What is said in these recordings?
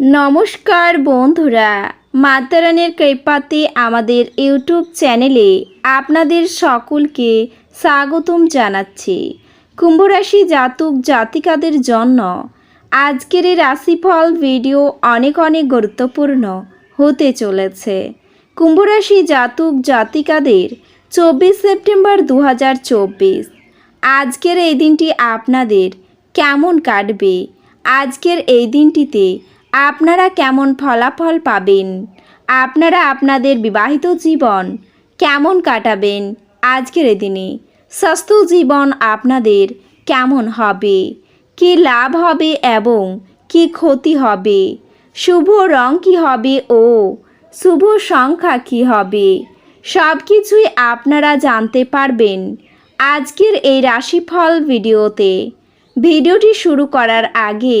নমস্কার বন্ধুরা, মাতারানের কৃপাতে আমাদের ইউটিউব চ্যানেলে আপনাদের সকলকে স্বাগতম জানাচ্ছি। কুম্ভরাশি জাতক জাতিকাদের জন্য আজকের এই রাশিফল ভিডিও অনেক অনেক গুরুত্বপূর্ণ হতে চলেছে। কুম্ভরাশি জাতক জাতিকাদের চব্বিশ সেপ্টেম্বর দু হাজার চব্বিশ। আজকের এই দিনটি আপনাদের কেমন কাটবে? আজকের এই দিনটিতে আপনারা কেমন ফলাফল পাবেন? আপনারা আপনাদের বিবাহিত জীবন কেমন কাটাবেন আজকের দিনে? স্বাস্থ্য জীবন আপনাদের কেমন হবে? কি লাভ হবে এবং কি ক্ষতি হবে? শুভ রং কি হবে ও শুভ সংখ্যা কি হবে? সব কিছুই আপনারা জানতে পারবেন আজকের এই রাশিফল ভিডিওতে। ভিডিওটি শুরু করার আগে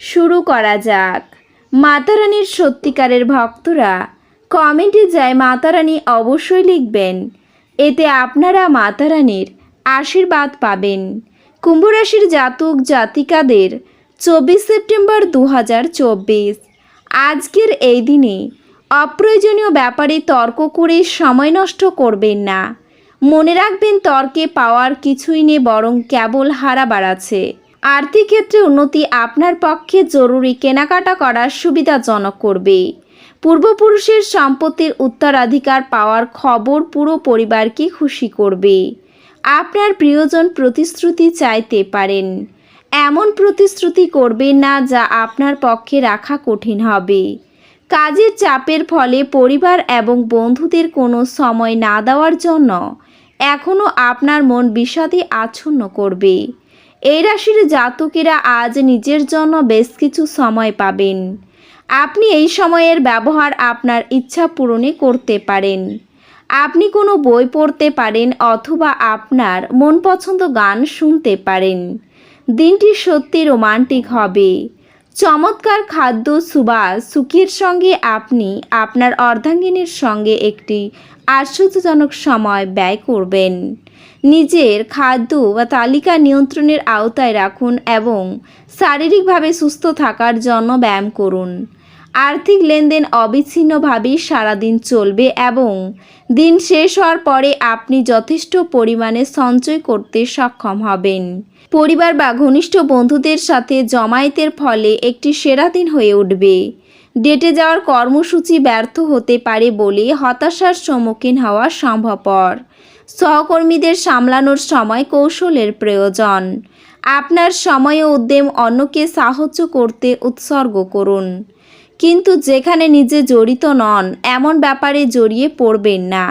শুরু করা যাক। মাতারানীর সত্যিকারের ভক্তরা কমেন্টে যায় মাতারানী অবশ্যই লিখবেন। এতে আপনারা মাতারানীর আশীর্বাদ পাবেন। কুম্ভরাশির জাতক জাতিকাদের চব্বিশ সেপ্টেম্বর দু হাজার চব্বিশ। আজকের এই দিনে অপ্রয়োজনীয় ব্যাপারে তর্ক করে সময় নষ্ট করবেন না। মনে রাখবেন তর্কে পাওয়ার কিছুই নেই, বরং কেবল হারা বাড়াচ্ছে আর্থিক ক্ষেত্রে উন্নতি আপনার পক্ষে জরুরি কেনাকাটা করার সুবিধাজনক করবে। পূর্বপুরুষের সম্পত্তির উত্তরাধিকার পাওয়ার খবর পুরো পরিবারকে খুশি করবে। আপনার প্রিয়জন প্রতিশ্রুতি চাইতে পারেন। এমন প্রতিশ্রুতি করবেন না যা আপনার পক্ষে রাখা কঠিন হবে। কাজের চাপের ফলে পরিবার এবং বন্ধুদের কোনো সময় না দেওয়ার জন্য এখনও আপনার মন বিষাদে আচ্ছন্ন করবে। এই রাশির জাতকেরা আজ নিজের জন্য বেশ কিছু সময় পাবেন। আপনি এই সময়ের ব্যবহার আপনার ইচ্ছা পূরণে করতে পারেন। আপনি কোনো বই পড়তে পারেন অথবা আপনার মন পছন্দ গান শুনতে পারেন। দিনটি সত্যি রোমান্টিক হবে। চমৎকার খাদ্য সুবাস সুখের সঙ্গে আপনি আপনার অর্ধাঙ্গিনীর সঙ্গে একটি আশ্চর্যজনক সময় ব্যয় করবেন। নিজের খাদ্য বা তালিকা নিয়ন্ত্রণের আওতায় রাখুন এবং শারীরিকভাবে সুস্থ থাকার জন্য ব্যায়াম করুন। আর্থিক লেনদেন অবিচ্ছিন্নভাবেই সারাদিন চলবে এবং দিন শেষ হওয়ার পরে আপনি যথেষ্ট পরিমাণে সঞ্চয় করতে সক্ষম হবেন। পরিবার বা ঘনিষ্ঠ বন্ধুদের সাথে জমায়েতের ফলে একটি সেরা দিন হয়ে উঠবে। ডেটে যাওয়ার কর্মসূচি ব্যর্থ হতে পারে বলে হতাশার সম্মুখীন হওয়া সম্ভবপর। সহকর্মীদের সামলানোর সময় কৌশলের প্রয়োজন। আপনার সময় উদ্যম অন্যকে সাহায্য করতে উৎসর্গ করুন। কিন্তু যেখানে নিজে জড়িত নন, এমন ব্যাপারে জড়িয়ে পড়বেন না।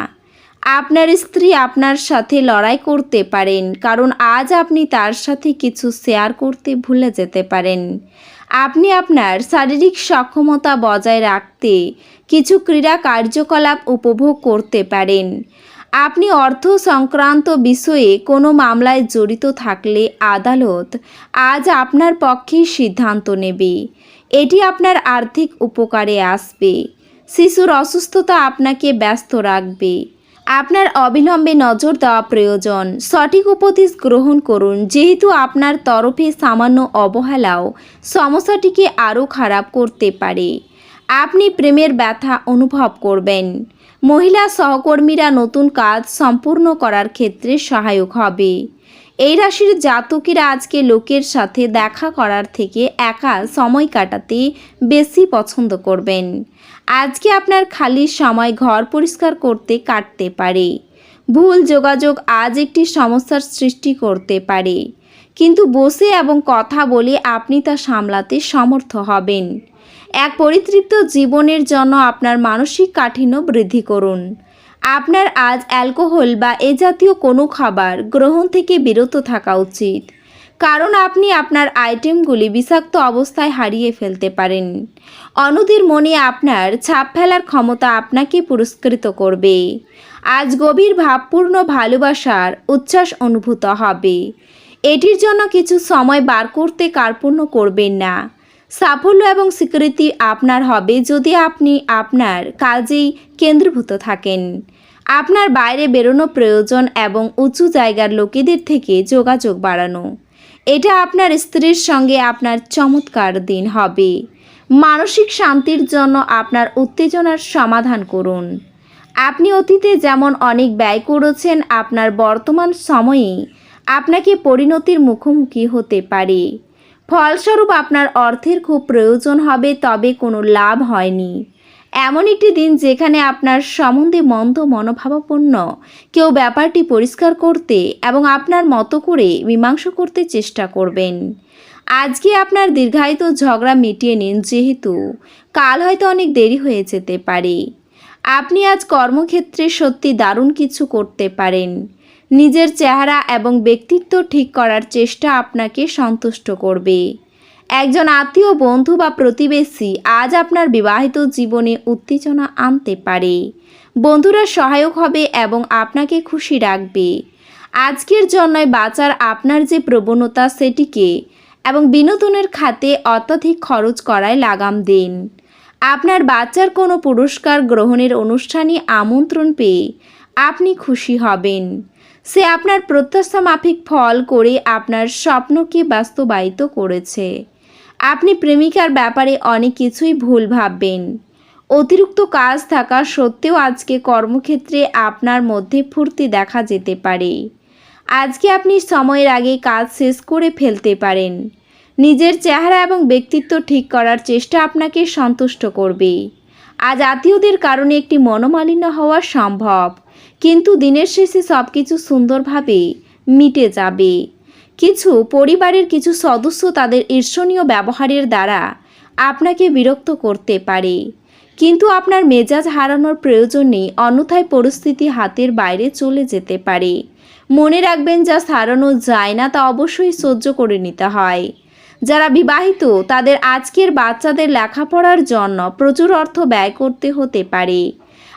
আপনার স্ত্রী আপনার সাথে লড়াই করতে পারেন, কারণ আজ আপনি তার সাথে কিছু শেয়ার করতে ভুলে যেতে পারেন। আপনি আপনার শারীরিক সক্ষমতা বজায় রাখতে কিছু ক্রীড়া কার্যকলাপ উপভোগ করতে পারেন। আপনি অর্থ সংক্রান্ত বিষয়ে কোনো মামলায় জড়িত থাকলে আদালত আজ আপনার পক্ষেই সিদ্ধান্ত নেবে। এটি আপনার আর্থিক উপকারে আসবে। শিশুর অসুস্থতা আপনাকে ব্যস্ত রাখবে। আপনার অবিলম্বে নজর দেওয়া প্রয়োজন। সঠিক উপদেশ গ্রহণ করুন। যেহেতু আপনার তরফে সামান্য অবহেলাও সমস্যাটিকে আরও খারাপ করতে পারে। আপনি প্রেমের ব্যথা অনুভব করবেন। মহিলা সহকর্মীরা নতুন কাজ সম্পূর্ণ করার ক্ষেত্রে সহায়ক হবে। এই রাশির জাতকেরা আজকে লোকের সাথে দেখা করার থেকে একা সময় কাটাতে বেশি পছন্দ করবেন। আজকে আপনার খালি সময় ঘর পরিষ্কার করতে কাটতে পারে। ভুল যোগাযোগ আজ একটি সমস্যার সৃষ্টি করতে পারে। কিন্তু বসে এবং কথা বলে আপনি তা সামলাতে সমর্থ হবেন। এক পরিতৃপ্ত জীবনের জন্য আপনার মানসিক কাঠিন্য বৃদ্ধি করুন। আপনার আজ অ্যালকোহল বা এ জাতীয় কোনো খাবার গ্রহণ থেকে বিরত থাকা উচিত। কারণ আপনি আপনার আইটেমগুলি বিষাক্ত অবস্থায় হারিয়ে ফেলতে পারেন। অন্যদের মনে আপনার ছাপ ফেলার ক্ষমতা আপনাকে পুরস্কৃত করবে। আজ গভীর ভাবপূর্ণ ভালোবাসার উচ্ছ্বাস অনুভূত হবে। এটির জন্য কিছু সময় বার করতে কার্পণ্য করবেন না। সাফল্য এবং স্বীকৃতি আপনার হবে যদি আপনি আপনার কাজেই কেন্দ্রীভূত থাকেন। আপনার বাইরে বেরোনো প্রয়োজন এবং উঁচু জায়গার লোকেদের থেকে যোগাযোগ বাড়ানো। এটা আপনার স্ত্রীর সঙ্গে আপনার চমৎকার দিন হবে। মানসিক শান্তির জন্য আপনার উত্তেজনার সমাধান করুন। আপনি অতীতে যেমন অনেক ব্যয় করেছেন, আপনার বর্তমান সময়ে আপনাকে পরিণতির মুখোমুখি হতে পারে। ফলস্বরূপ আপনার অর্থের খুব প্রয়োজন হবে, তবে কোনো লাভ হয়নি। এমন একটি দিন যেখানে আপনার সম্বন্ধে মন্দ মনোভাবাপন্ন, কেউ ব্যাপারটি পরিষ্কার করতে এবং আপনার মতো করে মীমাংসা করতে চেষ্টা করবেন। আজকে আপনার দীর্ঘায়িত ঝগড়া মিটিয়ে নিন, যেহেতু কাল হয়তো অনেক দেরি হয়ে যেতে পারে। আপনি আজ কর্মক্ষেত্রে সত্যি দারুণ কিছু করতে পারেন। নিজের চেহারা এবং ব্যক্তিত্ব ঠিক করার চেষ্টা আপনাকে সন্তুষ্ট করবে। একজন আত্মীয়, বন্ধু বা প্রতিবেশী আজ আপনার বিবাহিত জীবনে উত্তেজনা আনতে পারে। বন্ধুরা সহায়ক হবে এবং আপনাকে খুশি রাখবে। আজকের জন্যই বাঁচার আপনার যে প্রবণতা সেটিকে এবং বিনোদনের খাতে অত্যাধিক খরচ করায় লাগাম দিন। আপনার বাচ্চার কোনো পুরস্কার গ্রহণের অনুষ্ঠানে আমন্ত্রণ পেয়ে আপনি খুশি হবেন। সে আপনার প্রত্যাশা মাফিক ফল করে আপনার স্বপ্নকে বাস্তবায়িত করেছে। আপনি প্রেমিকার ব্যাপারে অনেক কিছুই ভুল ভাববেন। অতিরিক্ত কাজ থাকা সত্ত্বেও আজকে কর্মক্ষেত্রে আপনার মধ্যে ফুর্তি দেখা যেতে পারে। আজকে আপনি সময়ের আগে কাজ শেষ করে ফেলতে পারেন। নিজের চেহারা এবং ব্যক্তিত্ব ঠিক করার চেষ্টা আপনাকে সন্তুষ্ট করবে। আজ আত্মীয়দের কারণে একটি মনোমালিন্য হওয়া সম্ভব। কিন্তু দিনের শেষে সব কিছু সুন্দরভাবে মিটে যাবে। কিছু পরিবারের কিছু সদস্য তাদের ঈর্ষণীয় ব্যবহারের দ্বারা আপনাকে বিরক্ত করতে পারে। কিন্তু আপনার মেজাজ হারানোর প্রয়োজন নেই, অন্যথায় পরিস্থিতি হাতের বাইরে চলে যেতে পারে। মনে রাখবেন, যা সারানো যায় না তা অবশ্যই সহ্য করে নিতে হয়। যারা বিবাহিত, তাদের আজকের বাচ্চাদের লেখাপড়ার জন্য প্রচুর অর্থ ব্যয় করতে হতে পারে।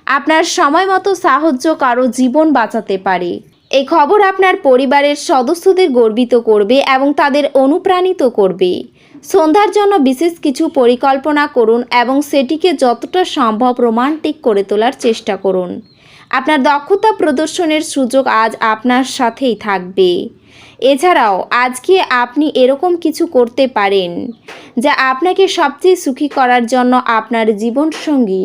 আপনার সময় মতো সাহায্য কারও জীবন বাঁচাতে পারে। এই খবর আপনার পরিবারের সদস্যদের গর্বিত করবে এবং তাদের অনুপ্রাণিত করবে। সন্ধ্যার জন্য বিশেষ কিছু পরিকল্পনা করুন এবং সেটিকে যতটা সম্ভব রোমান্টিক করে তোলার চেষ্টা করুন। আপনার দক্ষতা প্রদর্শনের সুযোগ আজ আপনার সাথেই থাকবে। এছাড়াও, আজকে আপনি এরকম কিছু করতে পারেন, যা আপনাকে সবচেয়ে সুখী করার জন্য আপনার জীবনসঙ্গী।